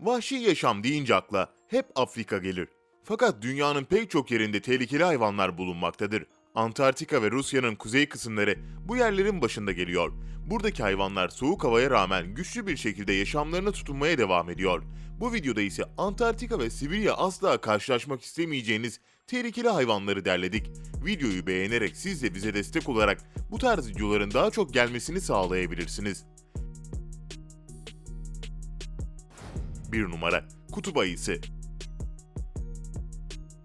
Vahşi yaşam deyince akla hep Afrika gelir. Fakat dünyanın pek çok yerinde tehlikeli hayvanlar bulunmaktadır. Antarktika ve Rusya'nın kuzey kısımları bu yerlerin başında geliyor. Buradaki hayvanlar soğuk havaya rağmen güçlü bir şekilde yaşamlarına tutunmaya devam ediyor. Bu videoda ise Antarktika ve Sibirya asla karşılaşmak istemeyeceğiniz tehlikeli hayvanları derledik. Videoyu beğenerek siz de bize destek olarak bu tarz videoların daha çok gelmesini sağlayabilirsiniz. 1 numara Kutup ayısı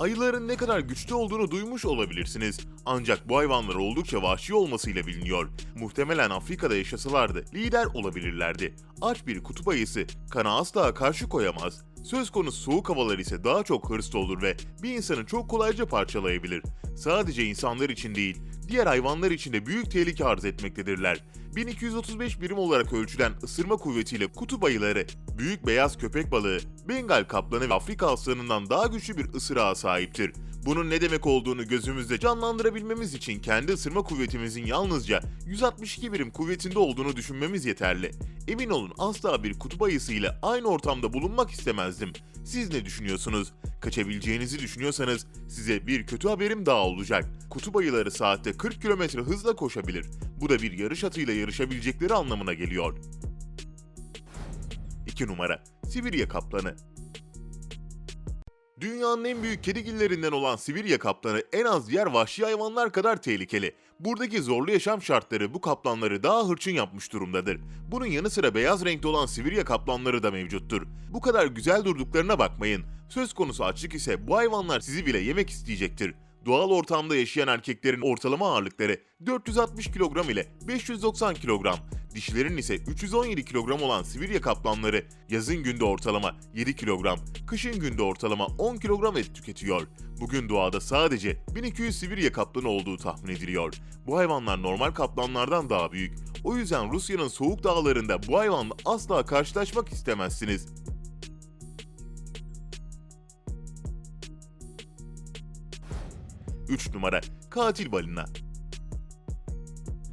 Ayıların ne kadar güçlü olduğunu duymuş olabilirsiniz. Ancak bu hayvanlar oldukça vahşi olmasıyla biliniyor. Muhtemelen Afrika'da yaşasalardı lider olabilirlerdi. Aç bir kutup ayısı kana asla karşı koyamaz. Söz konusu soğuk havalar ise daha çok hırslı olur ve bir insanı çok kolayca parçalayabilir. Sadece insanlar için değil, diğer hayvanlar için de büyük tehlike arz etmektedirler. 1235 birim olarak ölçülen ısırma kuvvetiyle kutup ayıları, büyük beyaz köpek balığı, Bengal kaplanı ve Afrika aslanından daha güçlü bir ısırığa sahiptir. Bunun ne demek olduğunu gözümüzde canlandırabilmemiz için kendi ısırma kuvvetimizin yalnızca 162 birim kuvvetinde olduğunu düşünmemiz yeterli. Emin olun asla bir kutup ayısıyla aynı ortamda bulunmak istemezdim. Siz ne düşünüyorsunuz? Kaçabileceğinizi düşünüyorsanız size bir kötü haberim daha olacak. Kutup ayıları saatte 40 km hızla koşabilir. Bu da bir yarış atıyla yarışabilecekleri anlamına geliyor. 2 numara Sibirya kaplanı Dünyanın en büyük kedigillerinden olan Sibirya kaplanı en az diğer vahşi hayvanlar kadar tehlikeli. Buradaki zorlu yaşam şartları bu kaplanları daha hırçın yapmış durumdadır. Bunun yanı sıra beyaz renkte olan Sibirya kaplanları da mevcuttur. Bu kadar güzel durduklarına bakmayın. Söz konusu açlık ise bu hayvanlar sizi bile yemek isteyecektir. Doğal ortamda yaşayan erkeklerin ortalama ağırlıkları 460 kilogram ile 590 kilogram. Dişilerin ise 317 kilogram olan Sibirya kaplanları yazın günde ortalama 7 kilogram, kışın günde ortalama 10 kilogram et tüketiyor. Bugün doğada sadece 1200 Sibirya kaplanı olduğu tahmin ediliyor. Bu hayvanlar normal kaplanlardan daha büyük. O yüzden Rusya'nın soğuk dağlarında bu hayvanla asla karşılaşmak istemezsiniz. Üç numara Katil balina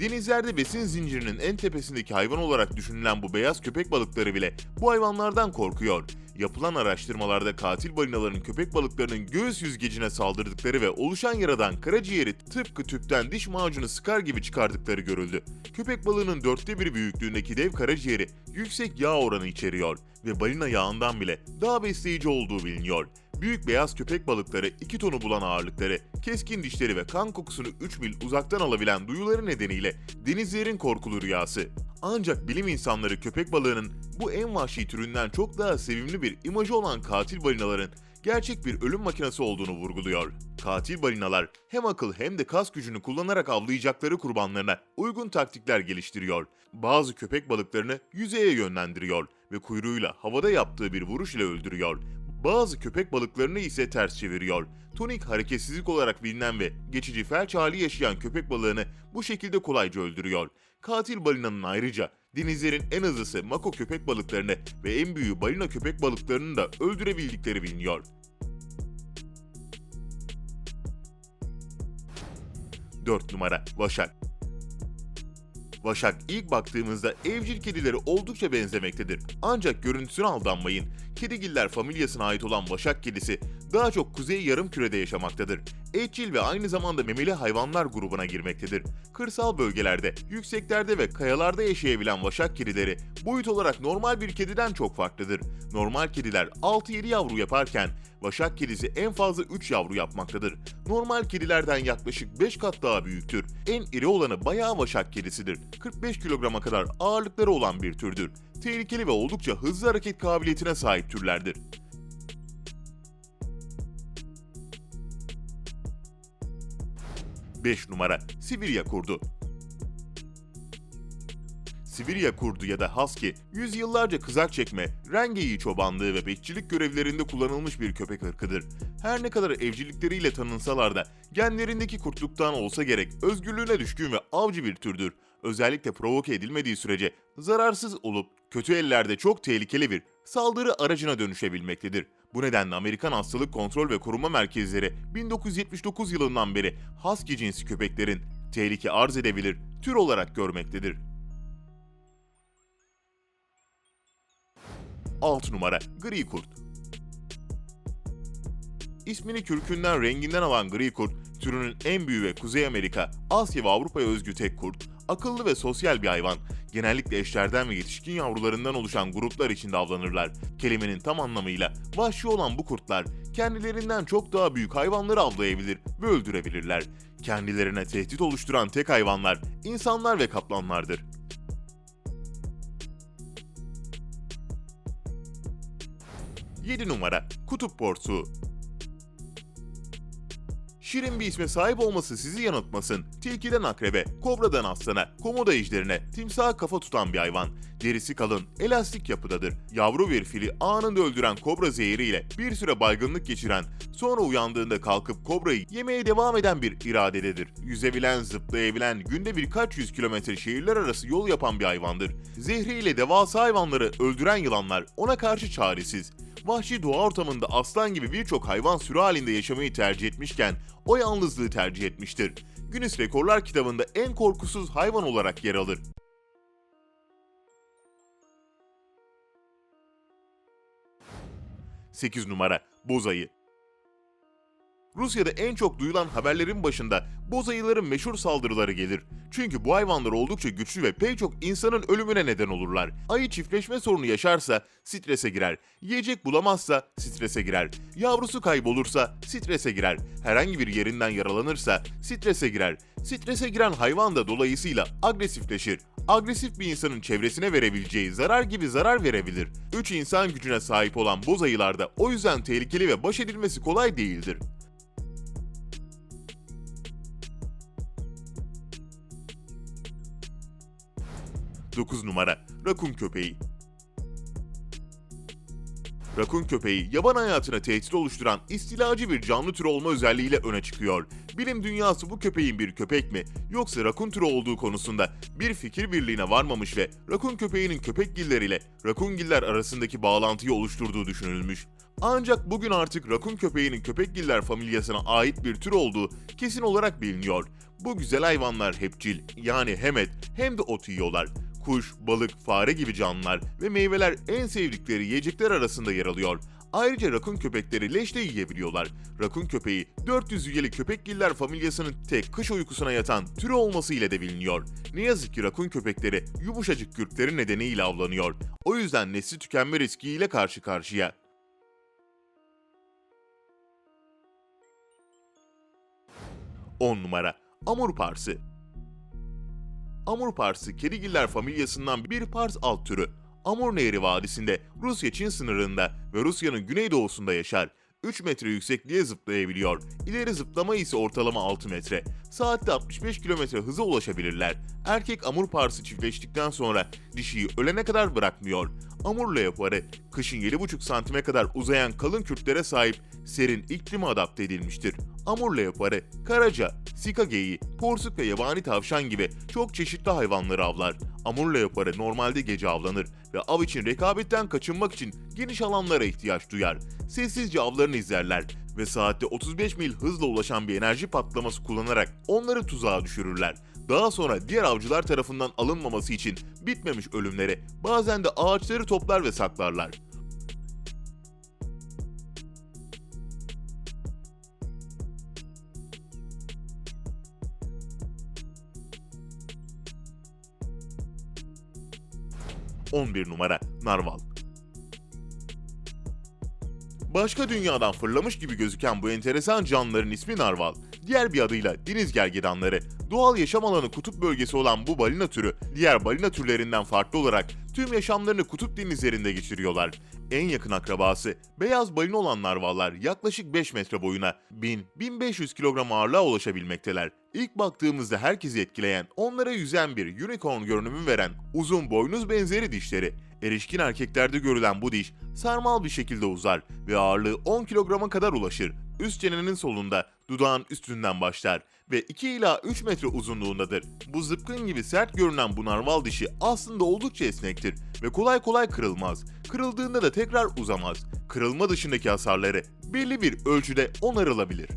Denizlerde besin zincirinin en tepesindeki hayvan olarak düşünülen bu beyaz köpek balıkları bile bu hayvanlardan korkuyor. Yapılan araştırmalarda katil balinaların köpek balıklarının göğüs yüzgecine saldırdıkları ve oluşan yaradan karaciğeri tıpkı tüpten diş macunu sıkar gibi çıkardıkları görüldü. Köpek balığının dörtte biri büyüklüğündeki dev karaciğeri yüksek yağ oranı içeriyor ve balina yağından bile daha besleyici olduğu biliniyor. Büyük beyaz köpek balıkları 2 tonu bulan ağırlıkları, keskin dişleri ve kan kokusunu 3 mil uzaktan alabilen duyuları nedeniyle denizlerin korkulu rüyası. Ancak bilim insanları köpek balığının bu en vahşi türünden çok daha sevimli bir imajı olan katil balinaların gerçek bir ölüm makinesi olduğunu vurguluyor. Katil balinalar hem akıl hem de kas gücünü kullanarak avlayacakları kurbanlarına uygun taktikler geliştiriyor. Bazı köpek balıklarını yüzeye yönlendiriyor ve kuyruğuyla havada yaptığı bir vuruş ile öldürüyor. Bazı köpek balıklarını ise ters çeviriyor. Tonik hareketsizlik olarak bilinen ve geçici felç hali yaşayan köpek balığını bu şekilde kolayca öldürüyor. Katil balinanın ayrıca denizlerin en hızlısı mako köpek balıklarını ve en büyüğü balina köpek balıklarını da öldürebildikleri biliniyor. 4 numara Vaşak Vaşak ilk baktığımızda evcil kedilere oldukça benzemektedir. Ancak görüntüsüne aldanmayın. Kedigiller familyasına ait olan Vaşak kedisi daha çok kuzey yarımkürede yaşamaktadır. Etçil ve aynı zamanda memeli hayvanlar grubuna girmektedir. Kırsal bölgelerde, yükseklerde ve kayalarda yaşayabilen Vaşak kedileri boyut olarak normal bir kediden çok farklıdır. Normal kediler 6-7 yavru yaparken Vaşak kedisi en fazla 3 yavru yapmaktadır. Normal kedilerden yaklaşık 5 kat daha büyüktür. En iri olanı bayağı Vaşak kedisidir. 45 kilograma kadar ağırlıkları olan bir türdür. Tehlikeli ve oldukça hızlı hareket kabiliyetine sahip türlerdir. Beş numara Sibirya kurdu. Sibirya kurdu ya da husky, yüzyıllarca kızak çekme, rengeyi çobanlığı ve bekçilik görevlerinde kullanılmış bir köpek ırkıdır. Her ne kadar evcilikleriyle tanınsalar da genlerindeki kurtluktan olsa gerek özgürlüğüne düşkün ve avcı bir türdür. Özellikle provoke edilmediği sürece zararsız olup kötü ellerde çok tehlikeli bir saldırı aracına dönüşebilmektedir. Bu nedenle Amerikan Hastalık Kontrol ve Koruma Merkezleri 1979 yılından beri husky cinsi köpeklerin tehlike arz edebilir, tür olarak görmektedir. 6 numara Gri Kurt İsmini kürkünden renginden alan gri kurt, türünün en büyüğü ve Kuzey Amerika, Asya ve Avrupa'ya özgü tek kurt, akıllı ve sosyal bir hayvan. Genellikle eşlerden ve yetişkin yavrularından oluşan gruplar içinde avlanırlar. Kelimenin tam anlamıyla vahşi olan bu kurtlar, kendilerinden çok daha büyük hayvanları avlayabilir ve öldürebilirler. Kendilerine tehdit oluşturan tek hayvanlar, insanlar ve kaplanlardır. Yedi numara Kutup Porsuğu Şirin bir isme sahip olması sizi yanıltmasın. Tilkiden akrebe, kobradan aslana, komodo ejderine, timsaha kafa tutan bir hayvan. Derisi kalın, elastik yapıdadır. Yavru bir fili anında öldüren kobra zehriyle bir süre baygınlık geçiren, sonra uyandığında kalkıp kobrayı yemeye devam eden bir iradededir. Yüzebilen, zıplayabilen, günde birkaç yüz kilometre şehirler arası yol yapan bir hayvandır. Zehriyle devasa hayvanları öldüren yılanlar ona karşı çaresiz vahşi doğa ortamında aslan gibi birçok hayvan sürü halinde yaşamayı tercih etmişken o yalnızlığı tercih etmiştir. Guinness Rekorlar kitabında en korkusuz hayvan olarak yer alır. Sekiz numara. Bozayı Rusya'da en çok duyulan haberlerin başında boz ayıların meşhur saldırıları gelir. Çünkü bu hayvanlar oldukça güçlü ve pek çok insanın ölümüne neden olurlar. Ayı çiftleşme sorunu yaşarsa strese girer. Yiyecek bulamazsa strese girer. Yavrusu kaybolursa strese girer. Herhangi bir yerinden yaralanırsa strese girer. Strese giren hayvan da dolayısıyla agresifleşir. Agresif bir insanın çevresine verebileceği zarar gibi zarar verebilir. 3 insan gücüne sahip olan boz ayılar da o yüzden tehlikeli ve baş edilmesi kolay değildir. 9 numara Rakun köpeği Rakun köpeği, yaban hayatına tehdit oluşturan istilacı bir canlı türü olma özelliğiyle öne çıkıyor. Bilim dünyası bu köpeğin bir köpek mi yoksa rakun türü olduğu konusunda bir fikir birliğine varmamış ve rakun köpeğinin köpekgilleriyle rakungiller arasındaki bağlantıyı oluşturduğu düşünülmüş. Ancak bugün artık rakun köpeğinin köpekgiller familyasına ait bir tür olduğu kesin olarak biliniyor. Bu güzel hayvanlar hepçil yani hem et hem de ot yiyorlar kuş, balık, fare gibi canlılar ve meyveler en sevdikleri yiyecekler arasında yer alıyor. Ayrıca rakun köpekleri leş de yiyebiliyorlar. Rakun köpeği 400 üyeli köpekgiller familyasının tek kış uykusuna yatan türü olması ile de biliniyor. Ne yazık ki rakun köpekleri yumuşacık kürkleri nedeniyle avlanıyor. O yüzden nesli tükenme riskiyle karşı karşıya. On numara Amur Parsı Amur parsı kedigiller familyasından bir pars alt türü. Amur Nehri Vadisi'nde Rusya-Çin sınırında ve Rusya'nın güneydoğusunda yaşar. 3 metre yüksekliğe zıplayabiliyor. İleri zıplama ise ortalama 6 metre. Saatte 65 km hıza ulaşabilirler. Erkek amur parsı çiftleştikten sonra dişiyi ölene kadar bırakmıyor. Amur leoparı, kışın 7,5 santime kadar uzayan kalın kürklere sahip serin iklime adapte edilmiştir. Amur leoparı, karaca, sika geyiği, porsuk ve yabani tavşan gibi çok çeşitli hayvanları avlar. Amur leoparı normalde gece avlanır ve av için rekabetten kaçınmak için geniş alanlara ihtiyaç duyar. Sessizce avlarını izlerler ve saatte 35 mil hızla ulaşan bir enerji patlaması kullanarak onları tuzağa düşürürler. Daha sonra diğer avcılar tarafından alınmaması için bitmemiş ölümleri bazen de ağaçları toplar ve saklarlar. 11 numara Narval. Başka dünyadan fırlamış gibi gözüken bu enteresan canlıların ismi narval. Diğer bir adıyla deniz gergedanları. Doğal yaşam alanı kutup bölgesi olan bu balina türü, diğer balina türlerinden farklı olarak tüm yaşamlarını kutup denizlerinde geçiriyorlar. En yakın akrabası beyaz balina olan narvallar yaklaşık 5 metre boyuna 1000-1500 kilogram ağırlığa ulaşabilmekteler. İlk baktığımızda herkesi etkileyen, onlara yüzen bir unicorn görünümü veren uzun boynuz benzeri dişleri. Erişkin erkeklerde görülen bu diş sarmal bir şekilde uzar ve ağırlığı 10 kilograma kadar ulaşır. Üst çenenin solunda dudağın üstünden başlar ve 2 ila 3 metre uzunluğundadır. Bu zıpkın gibi sert görünen bu narval dişi aslında oldukça esnektir ve kolay kolay kırılmaz. Kırıldığında da tekrar uzamaz. Kırılma dışındaki hasarları belli bir ölçüde onarılabilir.